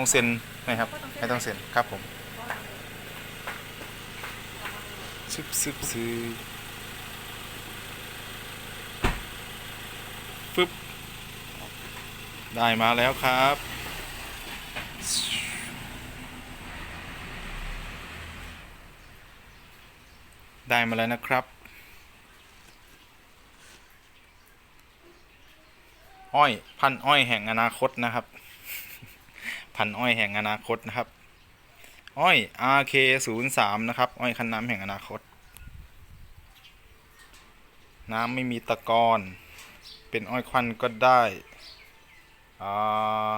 ต้องเซ็นไหมครับ ไม่ต้องเซ็นครับผมซึบซึบซึบฟึบได้มาแล้วครับ ได้มาแล้วนะครับ อ้อย พันอ้อยแห่งอนาคตนะครับ พันอ้อยแห่งอนาคตนะครับ อ้อย RK 0 3 นะครับ อ้อยคันน้ำแห่งอนาคต น้ำไม่มีตะกอนเป็นอ้อยควันก็ได้อ่า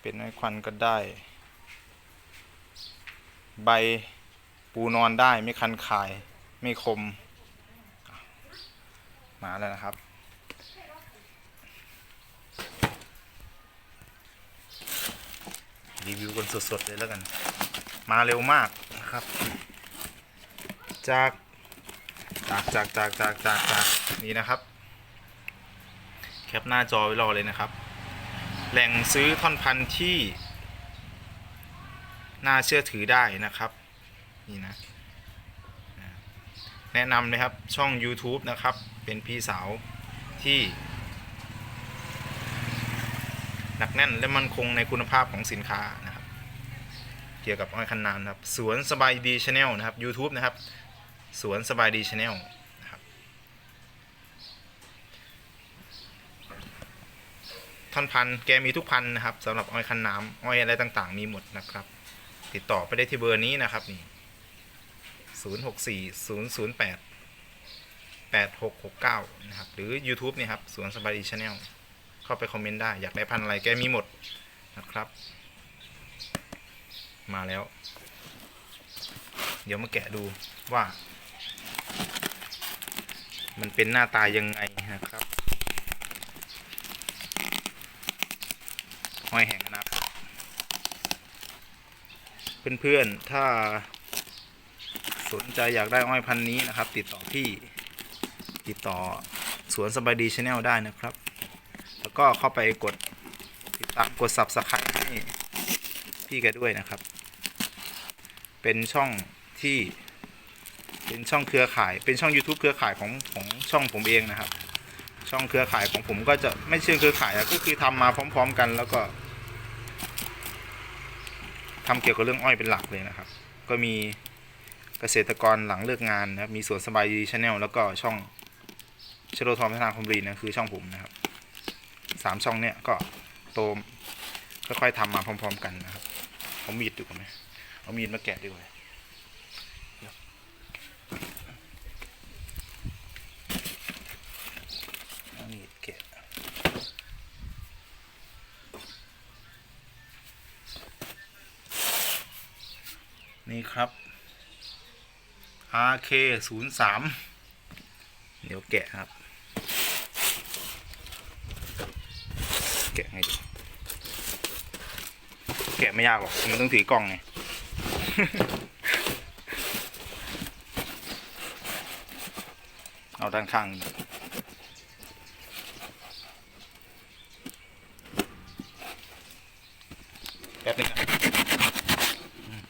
เป็นอ้อยควันก็ได้ ใบปูนอนได้ไม่คันคายไม่คม มาแล้วนะครับ รีวิวกันสดๆเลยแล้วกัน มาเร็วมากนะครับ จากจากจากจากจากจากจากนี่นะครับ แคปหน้าจอไว้รอเลยนะครับ แหล่งซื้อท่อนพันธุ์ที่ น่าเชื่อถือได้นะครับนี่นะแนะนำนะครับช่อง YouTube นะครับ เป็นพี่สาวที่ หนักแน่นและมั่นคงในคุณภาพของสินค้านะครับ เกี่ยวกับอ้อยคันนานครับ สวนสบายดีชาแนลนะครับ YouTube นะครับ สวนสบายดีชาแนลนะครับท่อนพันแกมีทุกพันนะครับสำหรับอ้อยคันน้ำอ้อยอะไรต่างๆ มีหมดนะครับ ติดต่อไปได้ที่เบอร์นี้นะครับนี่ศูนย์หกสี่ศูนย์ศูนย์แปดแปดหกหกเก้านะครับ หรือ YouTube นี่ครับสวนสบายดีชาแนล เข้าไปคอมเมนต์ได้ อยากได้พันอะไรแกมีหมดนะครับ มาแล้ว เดี๋ยวมาแกะดูว่า มันเป็นหน้าตายังไงนะครับห้อยแห่งอนาคตเพื่อนๆ ถ้าสนใจอยากได้อ้อยพันนี้นะครับ ติดต่อพี่ติดต่อสวนสบายดีชาแนลได้นะครับ แล้วก็เข้าไปกดติดตามกด subscribe ให้พี่แกด้วยนะครับ เป็นช่องที่เป็นช่องเครือข่าย เป็นช่อง YouTube เครือข่ายของของช่องผมเองนะครับ ช่องเครือข่ายของผมก็จะไม่เชิงเครือข่ายอะก็คือทำมาพร้อม ๆ กันแล้วก็ทำเกี่ยวกับเรื่องอ้อยเป็นหลักเลยนะครับ ก็มีเกษตรกรหลังเลิกงานนะครับ มีสวนสบายดีชาแนลแล้วก็ช่องชโลทอมพัฒนาคอมรีนะคือช่องผมนะครับ สามช่องเนี่ยก็โตมค่อยๆทำมาพร้อม ๆ กันนะครับเอามีดดีกว่าไหมเอามีดมาแกะดีกว่าเดี๋ยวเอามีดแกะนี่ครับ RK 0 3 เดี๋ยวแกะครับ แกะไงดีแกะไม่ยากหรอก มันต้องถือกล้องไง เอาด้านข้างนี่แป๊บนึงนะอืม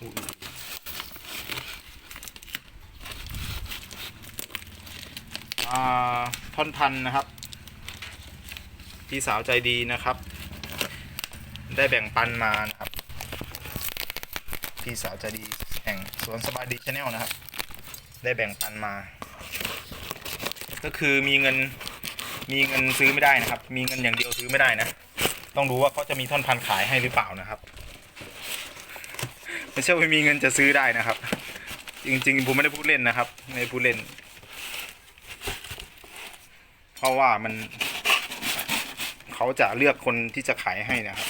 อุ๊ยอ่าท่ อนพันธุ์นะครับ พี่สาวใจดีนะครับ ได้แบ่งปันมานะครับ พี่สาวใจดีแห่งสวนสบายดีชาแนลนะครับ ได้แบ่งปันมา ก็คือมีเงินมีเงินซื้อไม่ได้นะครับ มีเงินอย่างเดียวซื้อไม่ได้นะ ต้องดูว่าเขาจะมีท่อนพันธุ์ขายให้หรือเปล่านะครับไม่ใช่ว่ามีเงินจะซื้อได้นะครับ จริง ๆ ผมไม่ได้พูดเล่นนะครับ ไม่ได้พูดเล่น ราะว่ามันเขาจะเลือกคนที่จะขายให้นะครับ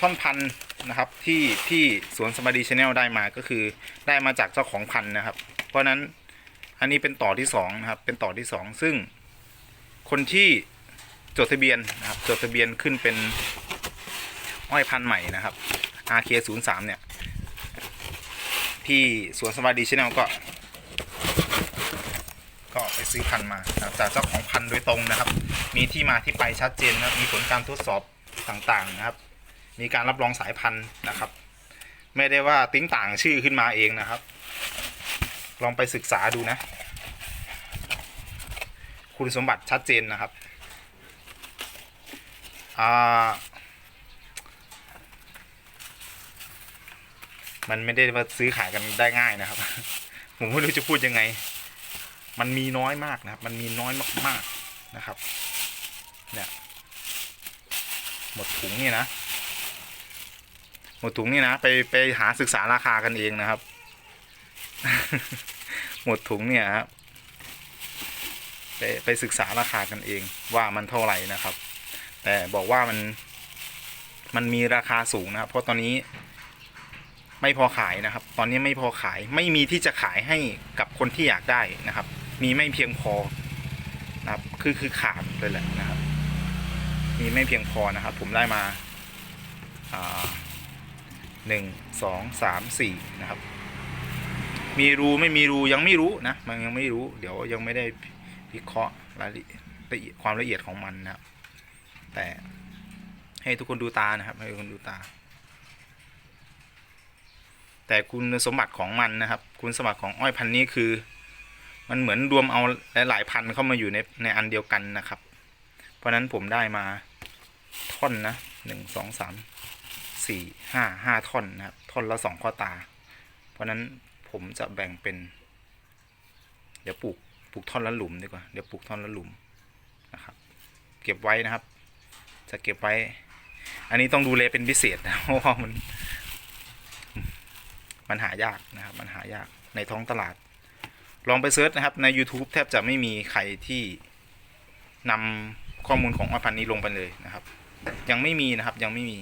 ท่อนพันธุ์นะครับที่ที่สวนสมาดีชาแนลได้มาก็คือได้มาจากเจ้าของพันธุ์นะครับ เพราะฉะนั้นอันนี้เป็นต่อที่สองนะครับ เป็นต่อที่สองซึ่งคนที่จดทะเบียนนะครับจดทะเบียนขึ้นเป็นอ้อยพันธุ์ใหม่นะครับ RK03 เนี่ยที่สวนสวัสดีชแนลก็ ก็ไปซื้อพันมาจากเจ้าของพันโดยตรงนะครับ มีที่มาที่ไปชัดเจนนะมีผลการทดสอบต่างๆนะครับ มีการรับรองสายพันธุ์นะครับ ไม่ได้ว่าติ้งต่างชื่อขึ้นมาเองนะครับ ลองไปศึกษาดูนะ คุณสมบัติชัดเจนนะครับ อ่า มันไม่ได้ว่าซื้อขายกันได้ง่ายนะครับ ผมไม่รู้จะพูดยังไง มันมีน้อยมากนะครับ มันมีน้อยมากๆนะครับ เนี่ย หมดถุงนี่นะ หมดถุงนี่นะ ไปไปหาศึกษาราคากันเองนะครับ หมดถุงเนี่ยครับไปไปศึกษาราคากันเองว่ามันเท่าไหร่นะครับ แต่บอกว่ามันมันมีราคาสูงนะครับ เพราะตอนนี้ ไม่พอขายนะครับ ตอนนี้ไม่พอขายไม่มีที่จะขายให้กับคนที่อยากได้นะครับ มีไม่เพียงพอนะครับคือคือขาดเลยแหละนะครับ มีไม่เพียงพอนะครับ ผมได้มาหนึ่งสองสามสี่นะครับ มีรูไม่มีรูยังไม่รู้นะมันยังไม่รู้ เดี๋ยวยังไม่ได้วิเคราะห์รายละเอียดความละเอียดของมันนะครับแต่ให้ทุกคนดูตานะครับ ให้ทุกคนดูตา แต่คุณสมบัติของมันนะครับ คุณสมบัติของอ้อยพันธุ์นี้คือ มันเหมือนรวมเอาหลายๆพันเข้ามาอยู่ในในอันเดียวกันนะครับ เพราะฉะนั้นผมได้มาท่อนนะหนึ่งสองสามสี่ห้าห้าท่อนนะครับ ท่อนละสองข้อตา เพราะฉะนั้นผมจะแบ่งเป็น เดี๋ยวปลูกปลูกท่อนละหลุมดีกว่าเดี๋ยวปลูกท่อนละหลุมนะครับ เก็บไว้นะครับ จะเก็บไว้ อันนี้ต้องดูแลเป็นพิเศษนะเพราะว่ามัน มันหายากนะครับมันหายากในท้องตลาด ลองไปเซิร์ชนะครับใน YouTube แทบจะไม่มีใครที่นำข้อมูลของอ้อยพันธุ์นี้ลงไปเลยนะครับ ยังไม่มีนะครับยังไม่มี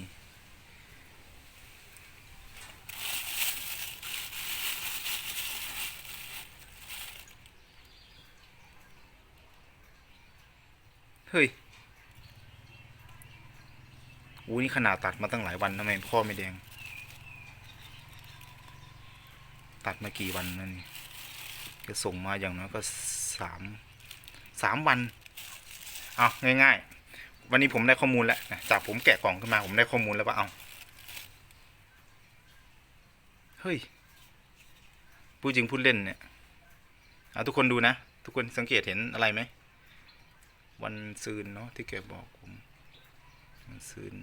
เฮ้ยอู้นี่ขนาดตัดมาตั้งหลายวันทำไมข้อไม่แดง ตัดมากี่วันนั่นนี่จะส่งมาอย่างน้อยก็สามสามวัน เอาง่าย ๆ วันนี้ผมได้ข้อมูลแล้วนะจากผมแกะกล่องขึ้นมาผมได้ข้อมูลแล้วว่าเอาเฮ้ยพูดจริงพูดเล่นเนี่ยเอาทุกคนดูนะ ทุกคนสังเกตเห็นอะไรไหม วันซืนเนาะที่แกบอกผมวันซืน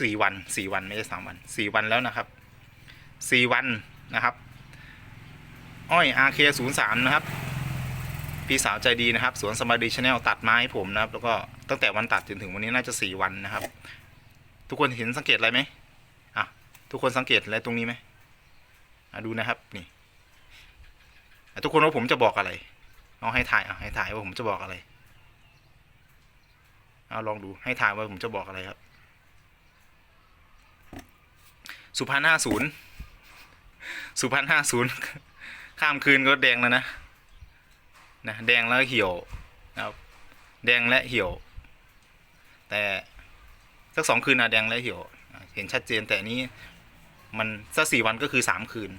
สี่วันสี่วันไม่ใช่สามวันสี่วันแล้วนะครับสี่วัน นะครับ อ้อย RK ศูนย์สามนะครับ พี่สาวใจดีนะครับ สวนสมาดีชาแนลตัดไมาให้ผมนะครับ แล้วก็ตั้งแต่วันตัดจนถึงวันนี้น่าจะสี่วันนะครับ ทุกคนเห็นสังเกตอะไรไหมอะทุกคนสังเกตอะไรตรงนี้ไหมอะดูนะครับนี่ทุกคนว่าผมจะบอกอะไรเอาให้ถ่ายเอาให้ถ่ายว่าผมจะบอกอะไรเอาลองดูให้ถ่ายว่าผมจะบอกอะไรครับ สุพรรณห้าศูนย์ สุพรรณห้าศูนย์ข้ามคืนก็แดงแล้วนะนะแดงแล้วเหี่ยวนะครับแดงและเหี่ยว แต่สักสองคืนนะแดงและเหี่ยว เห็นชัดเจนแต่นนี้มันสักสี่วันก็คือสามคืน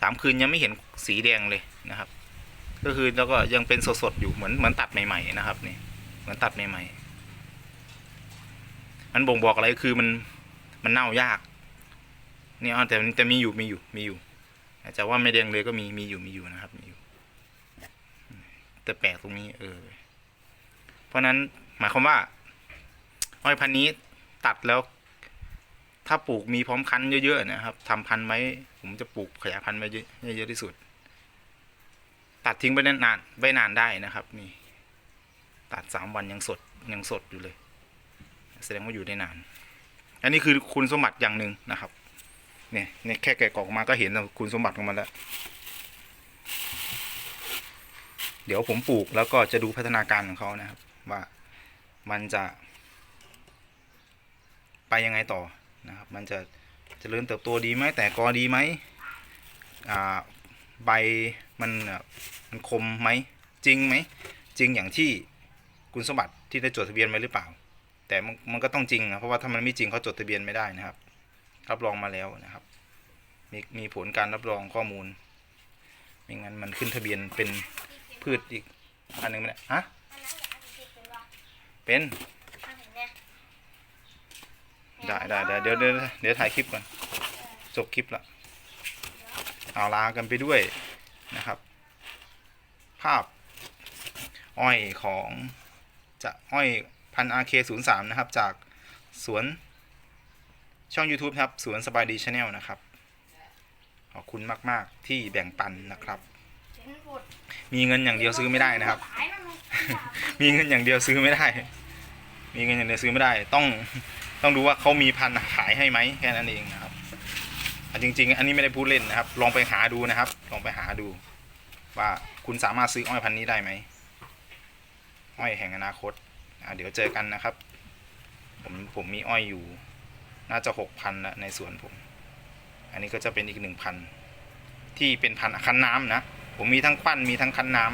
สามคืนยังไม่เห็นสีแดงเลยนะครับ ก็คือแล้วก็ยังเป็นสดๆอยู่เหมือนเหมือนตัดใหม่ๆนะครับนี่เหมือนตัดใหม่ๆมันบ่งบอกอะไรคือมันมันเน่ายาก เนี่อ๋อแต่แต่มีอยู่มีอยู่มีอยู่ อาจจะว่าไม่แดงเลยก็มีมีอยู่มีอยู่นะครับมีอยู่ แต่แปลกตรงนี้เออ เพราะฉะนั้นหมายความว่า อ้อยพันนี้ตัดแล้ว ถ้าปลูกมีพร้อมคันเยอะๆนะครับทำพันธุ์ไว้ผมจะปลูกขยายพันธุ์ไว้เยอะเยอะที่สุด ตัดทิ้งไปนานๆไว้นานได้นะครับนี่ตัดสามวันยังสดยังสดอยู่เลย แสดงว่าอยู่ได้นาน อันนี้คือคุณสมบัติอย่างหนึ่งนะครับ เนี่ยเนี่ยแค่แกะกล่องมาก็เห็นแล้วคุณสมบัติของมันแล้ว เดี๋ยวผมปลูกแล้วก็จะดูพัฒนาการของเขานะครับ ว่ามันจะ ไปยังไงต่อนะครับ มันจะเจริญเติบโตดีไหมแต่กอดีไหมอ่าใบมันมันคมไหมจริงไหมจริงอย่างที่คุณสมบัติที่ได้จดทะเบียนไว้หรือเปล่า แต่มันมันก็ต้องจริงนะเพราะว่าถ้ามันไม่จริงเขาจดทะเบียนไม่ได้นะครับ รับรองมาแล้วนะครับ มีมีผลการรับรองข้อมูลไม่งั้นมันขึ้นทะเบียนเป็นพืชอีกอันหนึ่งไม่ได้ฮะอันนั้นอยากให้ติดเป็นว่าเป็นทำเห็นเนี่ยได้ได้ได้เดี๋ยวเดี๋ยวเดี๋ยวถ่ายคลิปก่อนจบคลิปละเอาลากันไปด้วยนะครับ ภาพอ้อยของจะอ้อยพันอาเคศูนย์สามนะครับ จากสวน ช่อง YouTube นะครับสวนสบายดีชาแนลนะครับ ขอบคุณมาก ๆ ที่แบ่งปันนะครับเห็นหมดมีเงินอย่างเดียวซื้อไม่ได้นะครับขายแล้วไงมีเงินอย่างเดียวซื้อไม่ได้ มีเงินอย่างเดียวซื้อไม่ได้ ต้องต้องดูว่าเขามีพันธุ์ขายให้ไหมแค่นั้นเองนะครับอะจริง ๆ อันนี้ไม่ได้พูดเล่นนะครับ ลองไปหาดูนะครับ ลองไปหาดู ว่าคุณสามารถซื้ออ้อยพันธุ์นี้ได้ไหมอ้อยแห่งอนาคตอะเดี๋ยวเจอกันนะครับ ผมผมมีอ้อยอยู่ น่าจะหกพันละในสวนผม อันนี้ก็จะเป็นอีกหนึ่งพันที่เป็นพันคันน้ำนะ ผมมีทั้งปั้นมีทั้งคันน้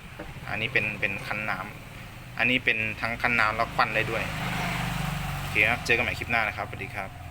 ำอันนี้เป็นเป็นคันน้ำอันนี้เป็นทั้งคันน้ำแล้วควันได้ด้วย โอเคครับ เจอกันใหม่คลิปหน้านะครับ สวัสดีครับ